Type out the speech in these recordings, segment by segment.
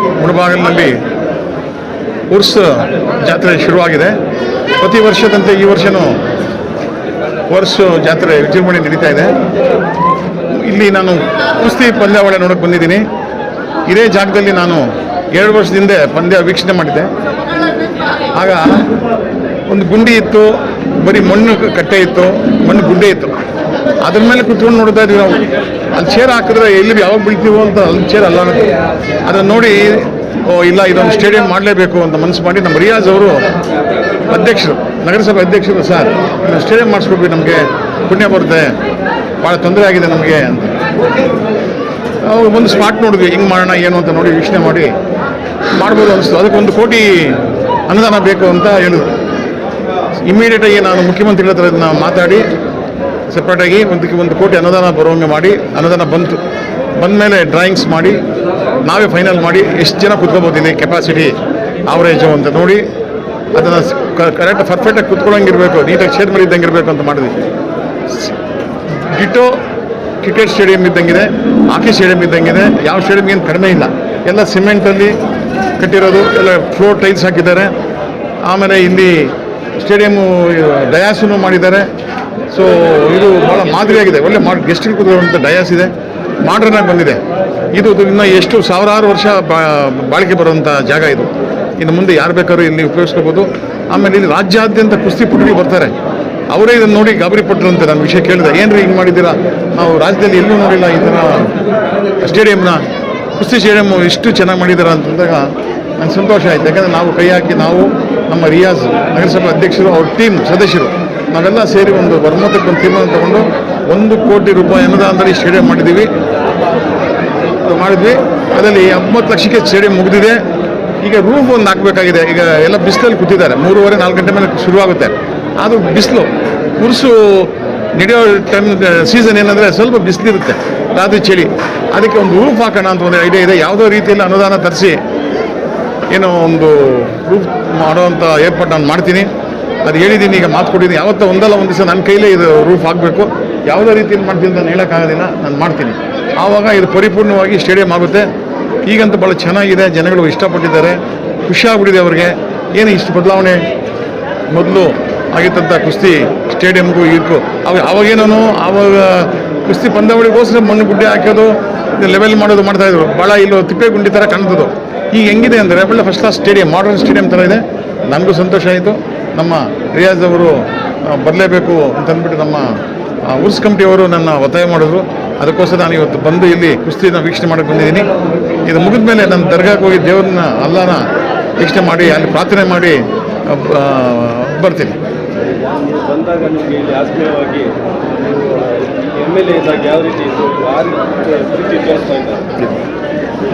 ಮುಳಬಾಗಿಲಿನಲ್ಲಿ ಉರ್ಸ್ ಜಾತ್ರೆ ಶುರುವಾಗಿದೆ. ಪ್ರತಿ ವರ್ಷದಂತೆ ಈ ವರ್ಷನೂ ವರ್ಷ ಜಾತ್ರೆ ವಿಜೃಂಭಣೆ ನಡೀತಾ ಇದೆ. ಇಲ್ಲಿ ನಾನು ಕುಸ್ತಿ ಪಂದ್ಯಾವಳಿ ನೋಡಕ್ಕೆ ಬಂದಿದ್ದೀನಿ. ಇದೇ ಜಾಗದಲ್ಲಿ ನಾನು ಎರಡು ವರ್ಷದಿಂದ ಪಂದ್ಯ ವೀಕ್ಷಣೆ ಮಾಡಿದ್ದೆ. ಆಗ ಒಂದು ಗುಂಡಿ ಇತ್ತು, ಬರೀ ಮಣ್ಣು ಕಟ್ಟೆ ಇತ್ತು, ಮಣ್ಣು ಗುಂಡಿ ಇತ್ತು. ಅದ್ರ ಮೇಲೆ ಕುತ್ಕೊಂಡು ನೋಡ್ತಾ ಇದ್ವಿ ನಾವು. ಅಲ್ಲಿ ಚೇರ್ ಹಾಕಿದ್ರೆ ಎಲ್ಲಿ ಯಾವಾಗ ಬೀಳ್ತೀವೋ ಅಂತ ಅಲ್ಲಿ ಚೇರ್ ಅಲ್ಲ ಅದನ್ನು ನೋಡಿ, ಓ, ಇಲ್ಲ, ಇದೊಂದು ಸ್ಟೇಡಿಯಂ ಮಾಡಲೇಬೇಕು ಅಂತ ಮನಸ್ಸು ಮಾಡಿ ನಮ್ಮ ರಿಯಾಜ್ ಅವರು ಅಧ್ಯಕ್ಷರು, ನಗರಸಭೆ ಅಧ್ಯಕ್ಷರು ಸರ್ ಸ್ಟೇಡಿಯಂ ಮಾಡಿಸ್ಕೊಡ್ಬೇಕು, ನಮಗೆ ಪುಣ್ಯ ಬರುತ್ತೆ ಭಾಳ ತೊಂದರೆ ಆಗಿದೆ ನಮಗೆ ಅಂತ. ಅವ್ರು ಒಂದು ಸ್ಪಾಟ್ ನೋಡಿದ್ವಿ, ಹಿಂಗೆ ಮಾಡೋಣ, ಏನು ಅಂತ ನೋಡಿ ವೀಕ್ಷಣೆ ಮಾಡಿ, ಮಾಡ್ಬೋದು ಅನಿಸ್ತು. ಅದಕ್ಕೆ ಒಂದು ಕೋಟಿ ಅನುದಾನ ಬೇಕು ಅಂತ ಹೇಳಿದ್ರು. ಇಮಿಡಿಯೇಟಾಗಿ ನಾನು ಮುಖ್ಯಮಂತ್ರಿಗಳ ಹತ್ರ ಮಾತಾಡಿ ಸಪ್ರೇಟಾಗಿ ಒಂದಕ್ಕೆ ಒಂದು ಕೋಟಿ ಅನುದಾನ ಬರುವಂಗೆ ಮಾಡಿ, ಅನುದಾನ ಬಂತು, ಬಂದಮೇಲೆ ಡ್ರಾಯಿಂಗ್ಸ್ ಮಾಡಿ, ನಾವೇ ಫೈನಲ್ ಮಾಡಿ, ಎಷ್ಟು ಜನ ಕುತ್ಕೋಬೋದು ಇಲ್ಲಿ ಕೆಪಾಸಿಟಿ ಆವರೇಜು ಅಂತ ನೋಡಿ, ಅದನ್ನು ಕರೆಕ್ಟ್ ಪರ್ಫೆಕ್ಟಾಗಿ ಕುತ್ಕೊಳ್ಳೋಂಗಿರಬೇಕು ನೀಟಾಗಿ ಶೇರ್ ಮಾಡಿದ್ದಂಗೆ ಇರಬೇಕು ಅಂತ ಮಾಡಿದ್ವಿ. ಡಿಟೋ ಕ್ರಿಕೆಟ್ ಸ್ಟೇಡಿಯಂ ಇದ್ದಂಗಿದೆ ಹಾಕಿ ಸ್ಟೇಡಿಯಂ ಇದ್ದಂಗಿದೆ, ಯಾವ ಸ್ಟೇಡಿಯಂ ಏನು ಕಡಿಮೆ ಇಲ್ಲ. ಎಲ್ಲ ಸಿಮೆಂಟಲ್ಲಿ ಕಟ್ಟಿರೋದು, ಎಲ್ಲ ಫ್ಲೋರ್ ಟೈಲ್ಸ್ ಹಾಕಿದ್ದಾರೆ. ಆಮೇಲೆ ಇಲ್ಲಿ ಸ್ಟೇಡಿಯಮ್ಮು ಡಯಾಸನ್ನು ಮಾಡಿದ್ದಾರೆ. ಸೊ ಇದು ಭಾಳ ಮಾದರಿಯಾಗಿದೆ. ಒಳ್ಳೆ ಮಾಡಿ ಗೆಸ್ಟ್ಗಳು ಕೂತ್ಕೊಳ್ಳುವಂಥ ಡಯಾಸ್ ಇದೆ. ಮಾಡ್ರನ್ ಆಗಿ ಬಂದಿದೆ. ಇದು ಇನ್ನು ಎಷ್ಟು ಸಾವಿರಾರು ವರ್ಷ ಬಾಳಿಕೆ ಬರುವಂಥ ಜಾಗ ಇದು. ಇನ್ನು ಮುಂದೆ ಯಾರು ಬೇಕಾದ್ರೂ ಇಲ್ಲಿ ಉಪಯೋಗಿಸ್ಕೋಬೋದು. ಆಮೇಲೆ ಇಲ್ಲಿ ರಾಜ್ಯಾದ್ಯಂತ ಕುಸ್ತಿ ಪುಟ್ಟಿ ಬರ್ತಾರೆ. ಅವರೇ ಇದನ್ನು ನೋಡಿ ಗಾಬರಿ ಪಟ್ಟರಂತೆ ನಾನು ವಿಷಯ ಕೇಳಿದೆ. ಏನ್ರಿ ಹಿಂಗೆ ಮಾಡಿದ್ದೀರಾ? ನಾವು ರಾಜ್ಯದಲ್ಲಿ ಎಲ್ಲೂ ನೋಡಿಲ್ಲ ಈ ಥರ ಸ್ಟೇಡಿಯಂನ. ಕುಸ್ತಿ ಸ್ಟೇಡಿಯಂ ಇಷ್ಟು ಚೆನ್ನಾಗಿ ಮಾಡಿದ್ದೀರಾ ಅಂತಂದಾಗ ನಂಗೆ ಸಂತೋಷ ಆಯಿತು. ಯಾಕಂದರೆ ನಾವು ಕೈ ಹಾಕಿ ನಾವು ನಮ್ಮ ರಿಯಾಜ್ ನಗರಸಭಾ ಅಧ್ಯಕ್ಷರು, ಅವ್ರ ಟೀಮ್ ಸದಸ್ಯರು. ನಾವೆಲ್ಲ ಸೇರಿ ಒಂದು ಬರ್ಮತಕ್ಕೆ ಒಂದು ತೀರ್ಮಾನ ತಗೊಂಡು ಒಂದು ಕೋಟಿ ರೂಪಾಯಿ ಅನುದಾನದಲ್ಲಿ ಸ್ಟೇಡಿಯಂ ಮಾಡಿದ್ದೀವಿ. ಮಾಡಿದ್ವಿ. ಅದರಲ್ಲಿ ಎಂಬತ್ತು ಲಕ್ಷಕ್ಕೆ ಸ್ಟೇಡಿಯಂ ಮುಗಿದಿದೆ. ಈಗ ರೂಮ್ ಒಂದು ಹಾಕಬೇಕಾಗಿದೆ. ಈಗ ಎಲ್ಲ ಬಿಸಿಲಲ್ಲಿ ಕೂತಿದ್ದಾರೆ. ಮೂರುವರೆ, ನಾಲ್ಕು ಗಂಟೆ ಮೇಲೆ ಶುರುವಾಗುತ್ತೆ. ಅದು ಬಿಸಿಲು. ಕುರ್ಸು ನಡೆಯೋ ಟೈಮ್ ಸೀಸನ್ ಏನಂದರೆ ಸ್ವಲ್ಪ ಬಿಸಿಲಿರುತ್ತೆ. ರಾತ್ರಿ ಚಳಿ. ಅದಕ್ಕೆ ಒಂದು ರೂಫ್ ಹಾಕೋಣ ಅಂತ ಒಂದು ಐಡಿಯಾ ಇದೆ. ಯಾವುದೋ ರೀತಿಯಲ್ಲಿ ಅನುದಾನ ತರಿಸಿ ಏನೋ ಒಂದು ರೂಫ್ ಮಾಡೋವಂಥ ಏರ್ಪಾಟ್ ನಾನು ಮಾಡ್ತೀನಿ. ಅದು ಹೇಳಿದ್ದೀನಿ, ಈಗ ಮಾತು ಕೊಟ್ಟಿದ್ದೀನಿ. ಯಾವತ್ತೋ ಒಂದಲ್ಲ, ಒಂದು ದಿವಸ ನನ್ನ ಕೈಲೇ ಇದು ರೂಫ್ ಆಗಬೇಕು ಯಾವುದೇ ರೀತಿಯಲ್ಲಿ ಮಾಡ್ತೀನಿ ನಾನು ಹೇಳೋಕ್ಕಾಗೋದಿಲ್ಲ, ನಾನು ಮಾಡ್ತೀನಿ. ಆವಾಗ ಇದು ಪರಿಪೂರ್ಣವಾಗಿ ಸ್ಟೇಡಿಯಂ ಆಗುತ್ತೆ. ಈಗಂತೂ ಭಾಳ ಚೆನ್ನಾಗಿದೆ, ಜನಗಳು ಇಷ್ಟಪಟ್ಟಿದ್ದಾರೆ. ಖುಷಿಯಾಗ್ಬಿಟ್ಟಿದೆ ಅವ್ರಿಗೆ. ಏನು ಇಷ್ಟು ಬದಲಾವಣೆ? ಮೊದಲು ಆಗಿತ್ತಂಥ ಕುಸ್ತಿ ಸ್ಟೇಡಿಯಮ್ಗೂ ಇದಕ್ಕೂ ಅವಾಗ ಅವಾಗೇನೋ ಆವಾಗ ಕುಸ್ತಿ ಪಂದ್ಯಾವಳಿಗೋಸ್ಕರ ಮಣ್ಣು ಗುಡ್ಡೆ ಹಾಕೋದು ಲೆವೆಲ್ ಮಾಡೋದು ಮಾಡ್ತಾಯಿದ್ರು ಭಾಳ ಇಲ್ಲೋ ತಿಪ್ಪೆ ಗುಂಡಿ ಥರ ಕಾಣ್ತದ್ದು. ಈಗ ಹೆಂಗಿದೆ ಅಂದರೆ, ಒಳ್ಳೆ first class stadium modern stadium ಥರ ಇದೆ. ನನಗೂ ಸಂತೋಷ ಆಯಿತು. ನಮ್ಮ ರಿಯಾಜ್ ಅವರು ಬರಲೇಬೇಕು ಅಂತಂದ್ಬಿಟ್ಟು ನಮ್ಮ ಉರ್ಸ್ ಕಮಿಟಿಯವರು ನನ್ನ ಒತ್ತಾಯ ಮಾಡಿದ್ರು. ಅದಕ್ಕೋಸ್ಕರ ನಾನು ಇವತ್ತು ಬಂದು ಇಲ್ಲಿ ಕುಸ್ತಿನ ವೀಕ್ಷಣೆ ಮಾಡಕ್ಕೆ ಬಂದಿದ್ದೀನಿ. ಇದು ಮುಗಿದ ಮೇಲೆ ನನ್ನ ದರ್ಗಾಕ್ಕೆ ಹೋಗಿ ದೇವ್ರನ್ನ ಅಲ್ಲನ ವೀಕ್ಷಣೆ ಮಾಡಿ ಅಲ್ಲಿ ಪ್ರಾರ್ಥನೆ ಮಾಡಿ ಬರ್ತೀನಿ. ಬಂದಾಗ ನಿಮಗೆ ಇಲ್ಲಿ ಆತ್ಮೀಯವಾಗಿ ನೀವು ಎಂ ಎಲ್ ಎ ಇದ್ದಾಗ ಯಾವ ರೀತಿ ಇತ್ತು? ಆ ರೀತಿ ಪ್ರೀತಿ ತೋರಿಸ್ತಾ ಇದ್ದಾರೆ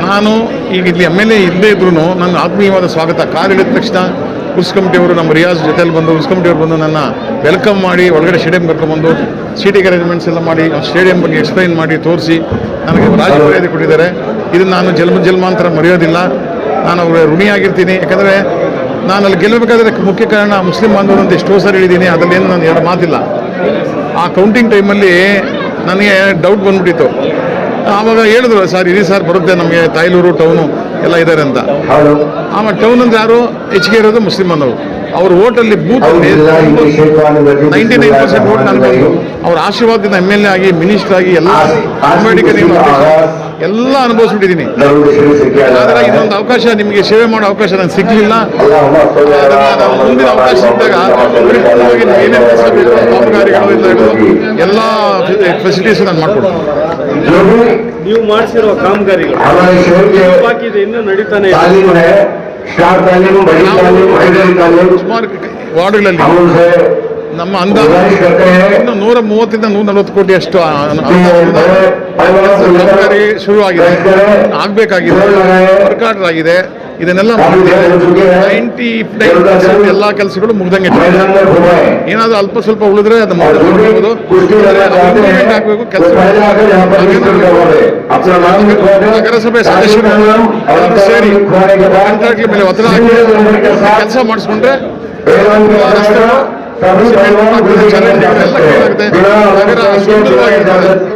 ನಾನು ಈಗ ಇಲ್ಲಿ ಎಂ ಎಲ್ ಎ ಇಲ್ಲದೇ ಇದ್ರೂ ನನ್ನ ಆತ್ಮೀಯವಾದ ಸ್ವಾಗತ. ಕಾಲಿಳಿದ ತಕ್ಷಣ ಉರ್ಸ್ ಕಮಿಟಿಯವರು ನಮ್ಮ ರಿಯಾಜ್ ಜೊತೆಯಲ್ಲಿ ಬಂದು ಉರ್ಸ್ ಕಮಿಟಿಯವರು ಬಂದು ನನ್ನ ವೆಲ್ಕಮ್ ಮಾಡಿ, ಒಳಗಡೆ ಸ್ಟೇಡಿಯಂ ಕರ್ಕೊಂಡ್ಬಂದು ಸೀಟಿಂಗ್ ಅರೇಂಜ್ಮೆಂಟ್ಸ್ ಎಲ್ಲ ಮಾಡಿ ಸ್ಟೇಡಿಯಂ ಬಗ್ಗೆ ಎಕ್ಸ್ಪ್ಲೈನ್ ಮಾಡಿ, ತೋರಿಸಿ ನನಗೆ ರಾಜ ಮರ್ಯಾದೆ ಕೊಟ್ಟಿದ್ದಾರೆ. ಇದು ನಾನು ಜನ್ಮ ಜನ್ಮಾಂತರ ಮರೆಯೋದಿಲ್ಲ. ನಾನು ಅವರ ಋಣಿಯಾಗಿರ್ತೀನಿ ಯಾಕಂದರೆ ನಾನು ಅಲ್ಲಿ ಗೆಲ್ಲಬೇಕಾದ್ರೆ ಮುಖ್ಯ ಕಾರಣ ಮುಸ್ಲಿಂ ಬಾಂಧವರು ಅಂತ ಎಷ್ಟೋ ಸರಿ ಹೇಳಿದ್ದೀನಿ. ಅದರಲ್ಲೇನು ನಾನು ಎರಡು ಮಾತಿಲ್ಲ. ಆ ಕೌಂಟಿಂಗ್ ಟೈಮಲ್ಲಿ ನನಗೆ ಡೌಟ್ ಬಂದ್ಬಿಟ್ಟಿತ್ತು. ಆವಾಗ ಹೇಳಿದ್ರು ಸರ್ ಇರಿ ಸರ್ ಬರುತ್ತೆ ನಮಗೆ ತಾಯ್ಲೂರು ಟೌನು ಎಲ್ಲ ಇದ್ದಾರೆ ಅಂತ. ಆಮೇಲೆ ಟೌನ್ ಅಂದ್ರೆ ಯಾರು? ಹೆಚ್ಚಿಗೆ ಇರೋದು ಮುಸ್ಲಿಂ ಅನ್ನೋರು. ಅವ್ರ ಓಟಲ್ಲಿ booth ninety nine percent vote ನಾನು ಬಂದು ಅವ್ರ ಆಶೀರ್ವಾದದಿಂದ ಎಂ ಎಲ್ ಎ ಆಗಿ ಮಿನಿಸ್ಟರ್ ಆಗಿ ಎಲ್ಲ ಅಂಬೇಡ್ಕರ್ ಎಲ್ಲ ಅನುಭವಿಸ್ಬಿಟ್ಟಿದ್ದೀನಿ ಆದರೆ ಇದೊಂದು ಅವಕಾಶ ನಿಮಗೆ ಸೇವೆ ಮಾಡೋ ಅವಕಾಶ ನನಗೆ ಸಿಗ್ಲಿಲ್ಲ. ಮುಂದಿನ ಅವಕಾಶ ಸಿಕ್ಕಿದಾಗ ಪರಿಪೂರ್ಣವಾಗಿ ಏನೇನು ಕಾಮಗಾರಿಗಳು ಎಲ್ಲ ಫೆಸಿಲಿಟೀಸ್ ನಾನು ಮಾಡ್ಕೊಡ್ತೀನಿ. ನೀವು ಮಾಡಿಸಿರೋ ಕಾಮಗಾರಿಗಳು ಬಾಕಿದೆ ಇನ್ನೂ ನಡೀತಾನೆ ಸುಮಾರು ವಾರ್ಡ್ಗಳಲ್ಲಿ ನಮ್ಮ ಅಂದಾಜು ಇನ್ನು ನೂರ ಮೂವತ್ತರಿಂದ ನೂರ ನಲವತ್ತು ಕೋಟಿ ಅಷ್ಟು ಕಾಮಗಾರಿ ಶುರುವಾಗಿದೆ. ಆಗಬೇಕಾಗಿದೆ. ವರ್ಕಾಟರಾಗಿದೆ ಇದನ್ನೆಲ್ಲ ನೈಂಟಿ ನೈನ್ ಪರ್ಸೆಂಟ್ ಎಲ್ಲ ಕೆಲಸಗಳು ಮುಗ್ದಂಗೆ ಅಲ್ಪ ಸ್ವಲ್ಪ ಉಳಿದ್ರೆ ಅದು ಮಾಡಬಹುದು ನಗರಸಭೆ ಸದಸ್ಯರು ಸೇರಿ ಮೇಲೆ ಒತ್ತಡ ಹಾಕಿ ಕೆಲಸ ಮಾಡಿಸ್ಕೊಂಡ್ರೆ ನಗರ ಸುಂದರವಾಗಿರ್ತದೆ